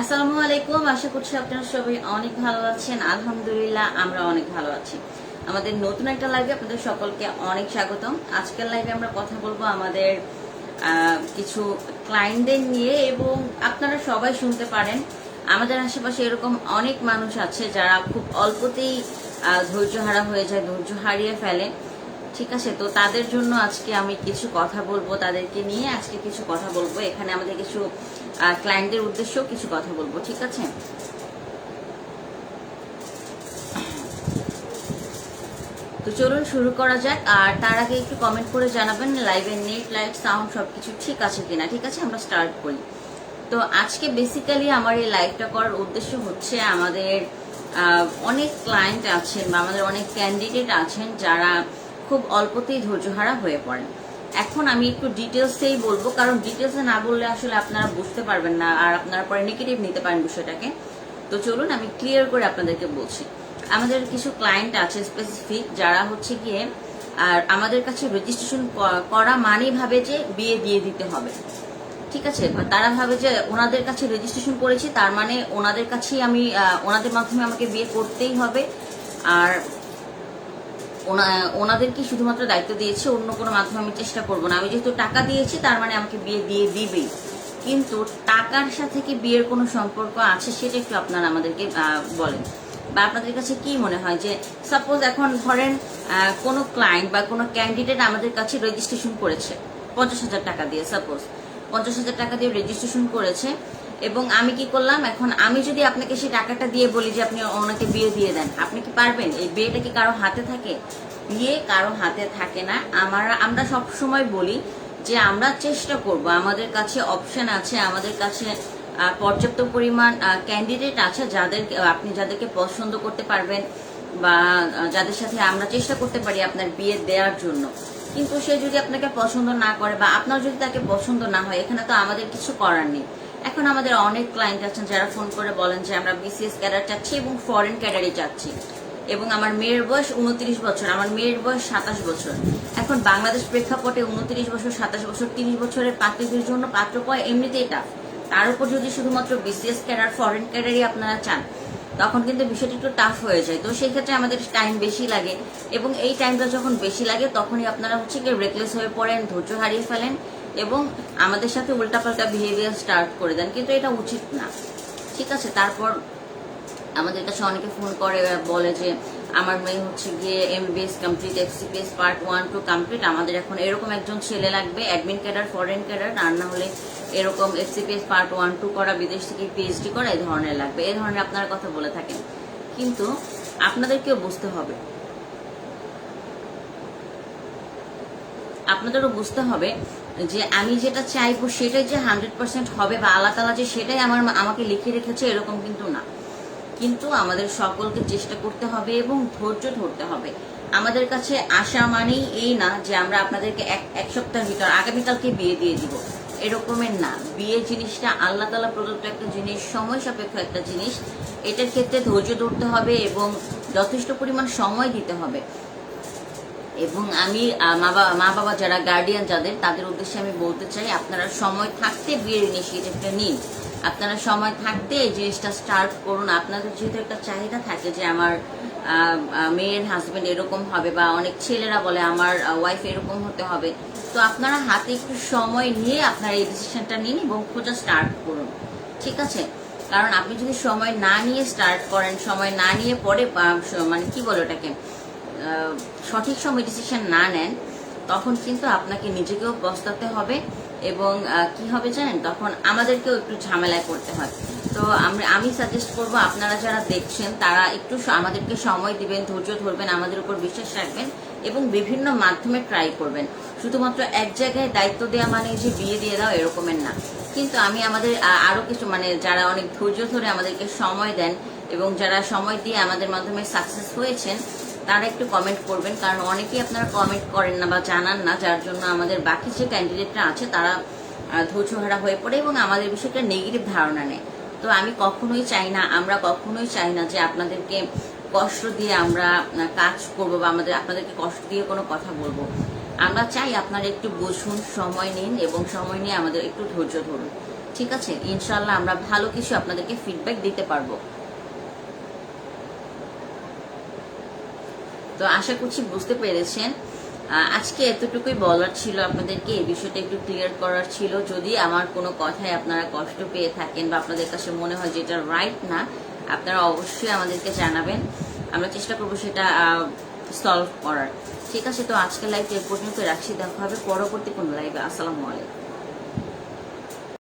আসসালামু আলাইকুম। আশা করছি আপনারা সবাই অনেক ভালো আছেন। আলহামদুলিল্লাহ আমরা অনেক ভালো আছি। আমাদের নতুন একটা লাইভে আপনাদের সকলকে অনেক স্বাগতম। আজকের লাইভে আমরা কথা বলব আমাদের কিছু ক্লায়েন্টদের নিয়ে এবং আপনারা সবাই শুনতে পারেন। আমাদের আশেপাশে এরকম অনেক মানুষ আছে যারা খুব অল্পতেই আহ, ধৈর্যহারা হয়ে যায় ধৈর্য হারিয়ে ফেলে। ঠিক আছে তো তাদের জন্য আজকে আমি কিছু কথা বলব তাদেরকে নিয়ে। আজকে কিছু কথা বলব। এখানে আমাদের কিছু ক্লায়েন্টদের উদ্দেশ্যেও কিছু কথা বলব, ঠিক আছে? তো চলুন শুরু করা যাক, আর তার আগে একটু কমেন্ট করে জানাবেন লাইভের নেট লাইট সাউন্ড সবকিছু ঠিক আছে কিনা, ঠিক আছে? আমরা স্টার্ট করি। তো আজকে বেসিক্যালি আমার এই লাইভটা করার উদ্দেশ্য হচ্ছে আমাদের অনেক ক্লায়েন্ট আছেন বা আমাদের অনেক ক্যান্ডিডেট আছেন যারা খুব অল্পতেই ধৈর্যহারা হয়ে পড়েন। এখন আমি একটু ডিটেলসেই বলব, কারণ ডিটেলসে না বললে আসলে আপনারা বুঝতে পারবেন না আর আপনারা পরে নেগেটিভ নিতে পারেন বিষয়টাকে। তো চলুন আমি ক্লিয়ার করে আপনাদেরকে বলছি। আমাদের কিছু ক্লায়েন্ট আছে স্পেসিফিক যারা হচ্ছে গিয়ে, আর আমাদের কাছে রেজিস্ট্রেশন করা মানেই ভাবে যে বিয়ে দিয়ে দিতে হবে। ঠিক আছে? তারা ভাবে যে ওনাদের কাছে রেজিস্ট্রেশন করেছি, তার মানে ওনাদের কাছেই আমি ওনাদের মাধ্যমে আমাকে বিয়ে করতেই হবে। আর ওনা- ওনাদেরকে শুধুমাত্র দায়িত্ব দিয়েছি, অন্য কোনো মাধ্যমে আমি চেষ্টা করব না। আমি যেহেতু টাকা দিয়েছি, তার মানে আমাকে বিয়ে দিয়ে দিবেই। কিন্তু টাকার সাথে কি বিয়ের কোনো সম্পর্ক আছে সেটা একটু আপনারা আমাদেরকে বলেন। বা আপনাদের কাছে কি মনে হয় যে সাপোজ এখন ধরেন কোনো ক্লায়েন্ট বা কোনো ক্যান্ডিডেট আমাদের কাছে রেজিস্ট্রেশন করেছে, পঞ্চাশ হাজার টাকা দিয়ে সাপোজ পঞ্চাশ হাজার টাকা দিয়ে রেজিস্ট্রেশন করেছে এবং আমি কি করলাম, এখন আমি যদি আপনাকে সেই টাকাটা দিয়ে বলি যে আপনি ওনাকে বিয়ে দিয়ে দেন, আপনি কি পারবেন? এই বিয়েটা কি কারও হাতে থাকে? বিয়ে কারও হাতে থাকে না। আমরা আমরা সব সময় বলি যে আমরা চেষ্টা করব, আমাদের কাছে অপশন আছে, আমাদের কাছে পর্যাপ্ত পরিমাণ ক্যান্ডিডেট আছে যাদের, আপনি যাদেরকে পছন্দ করতে পারবেন বা যাদের সাথে আমরা চেষ্টা করতে পারি আপনার বিয়ে দেওয়ার জন্য। কিন্তু সে যদি আপনাকে পছন্দ না করে বা আপনার যদি তাকে পছন্দ না হয়, এখানে তো আমাদের কিছু করার নেই। এখন আমাদের অনেক ক্লায়েন্ট আছেন যারা ফোন করে বলেন যে আমরা বিসিএস ক্যাডার চাচ্ছি এবং ফরেন ক্যাডারই চাচ্ছি এবং আমার মেয়ের বয়স উনত্রিশ বছর, আমার মেয়ের বয়স সাতাশ বছর। এখন বাংলাদেশ প্রেক্ষাপটে উনত্রিশ বছর, সাতাশ বছর, তিরিশ বছরের পাত্রীদের জন্য পাত্র পাওয়া এমনিতেই টাফ তার উপর যদি শুধুমাত্র বিসিএস ক্যাডার ফরেন ক্যাডারই আপনারা চান, তখন কিন্তু বিষয়টা একটু টাফ হয়ে যায়। তো সেই ক্ষেত্রে আমাদের টাইম বেশি লাগে এবং এই টাইমটা যখন বেশি লাগে, তখনই আপনারা হচ্ছে কি রেকলেস হয়ে পড়েন, ধৈর্য হারিয়ে ফেলেন। এবং আমাদের সাথে উল্টাপাল্টা বিহেভিয়ার স্টার্ট করে দেন, কিন্তু এটা উচিত না। ঠিক আছে, তারপর আমাদের কাছে অনেকে ফোন করে, বলে যে, আমার মেয়ে হচ্ছে গিয়ে MBS complete FCPS part one two complete আমাদের এখন এরকম একজন ছেলে লাগবে অ্যাডমিন ক্যাডার ফরেন ক্যাডার আর না হলে এরকম এফসিপিএস পার্ট ওয়ান টু করা, বিদেশ থেকে পিএইচডি করা এই ধরনের লাগবে। এই ধরনের আপনারা কথা বলে থাকেন। কিন্তু আপনাদেরকেও বুঝতে হবে। আপনাদেরও বুঝতে হবে যে আমি যেটা চাইব সেটাই যে হান্ড্রেড পার্সেন্ট হবে বা আল্লাহ তালা যে সেটাই আমার আমাকে লিখে রেখেছে, এরকম কিন্তু না। কিন্তু আমাদের সকলকে চেষ্টা করতে হবে এবং ধৈর্য ধরতে হবে। আমাদের কাছে আশা মানেই এই না যে আমরা আপনাদেরকে এক এক সপ্তাহের ভিতর আগামীকালকে বিয়ে দিয়ে দিব। এরকমের না। বিয়ে জিনিসটা আল্লাহ তালা প্রদত্ত একটা জিনিস, সময় সাপেক্ষ একটা জিনিস। এটার ক্ষেত্রে ধৈর্য ধরতে হবে এবং যথেষ্ট পরিমাণ সময় দিতে হবে। এবং আমি মা বাবা যারা গার্ডিয়ান যাদের, তাদের উদ্দেশ্যে আমি বলতে চাই, আপনারা সময় থাকতে বিয়ের ইনিশিয়েটিভটা নিন। আপনারা সময় থাকতে এই জিনিসটা স্টার্ট করুন। আপনাদের যেহেতু একটা চাহিদা থাকে যে আমার মেয়ের হাজবেন্ড এরকম হবে বা অনেক ছেলেরা বলে আমার ওয়াইফ এরকম হতে হবে। তো আপনারা হাতে একটু সময় নিয়ে আপনারা এই ডিসিশনটা নিন এবং খোঁজা স্টার্ট করুন। ঠিক আছে? কারণ আপনি যদি সময় না নিয়ে স্টার্ট করেন, সময় না নিয়ে পরে মানে কি বলে ওটাকে? সঠিক সময় ডিসিশন না নেন, তখন কিন্তু আপনাকে নিজেকেও পস্তাতে হবে এবং কি হবে জানেন? তখন আমাদেরকেও একটু ঝামেলায় পড়তে হয়। তো আমি আমি সাজেস্ট করব আপনারা যারা দেখছেন, তারা একটু আমাদেরকে সময় দিবেন, ধৈর্য ধরবেন, আমাদের উপর বিশ্বাস রাখবেন এবং বিভিন্ন মাধ্যমে ট্রাই করবেন। শুধুমাত্র এক জায়গায় দায়িত্ব দেওয়া মানে যে বিয়ে দিয়ে দাও এরকমের না। কিন্তু আমি আমাদের আরও কিছু মানে যারা অনেক ধৈর্য ধরে আমাদেরকে সময় দেন এবং যারা সময় দিয়ে আমাদের মাধ্যমে সাকসেস হয়েছেন তারা একটু কমেন্ট করবেন, কারণ অনেকেই আপনারা কমেন্ট করেন না বা জানান না, যার জন্য আমাদের বাকি যে ক্যান্ডিডেটরা আছে তারা ধৈর্যহারা হয়ে পড়ে এবং আমাদের বিষয়টা নেগেটিভ ধারণা নেয়। তো আমি কখনোই চাই না, আমরা কখনোই চাই না যে আপনাদেরকে কষ্ট দিয়ে আমরা কাজ করব বা আমাদের, আপনাদেরকে কষ্ট দিয়ে কোনো কথা বলব। আমরা চাই আপনারা একটু বসুন সময় নিন এবং সময় নিয়ে আমাদের একটু ধৈর্য ধরুন। ঠিক আছে? ইনশাল্লাহ আমরা ভালো কিছু আপনাদেরকে ফিডব্যাক দিতে পারব। তো আশা করছি বুঝতে পেরেছেন। আজকে এতটুকুই বলার ছিল আপনাদেরকে, এই বিষয়টা একটু ক্লিয়ার করার ছিল। যদি আমার কোনো কথায় আপনারা কষ্ট পেয়ে থাকেন বা আপনাদের কাছে মনে হয় যে এটা রাইট না, আপনারা অবশ্যই আমাদেরকে জানাবেন। আমরা চেষ্টা করব সেটা সলভ করার। ঠিক আছে, তো আজকের লাইভ এ পর্যন্ত রাখছি। দেখা হবে পরবর্তী কোনো লাইভে আসসালামু আলাইকুম।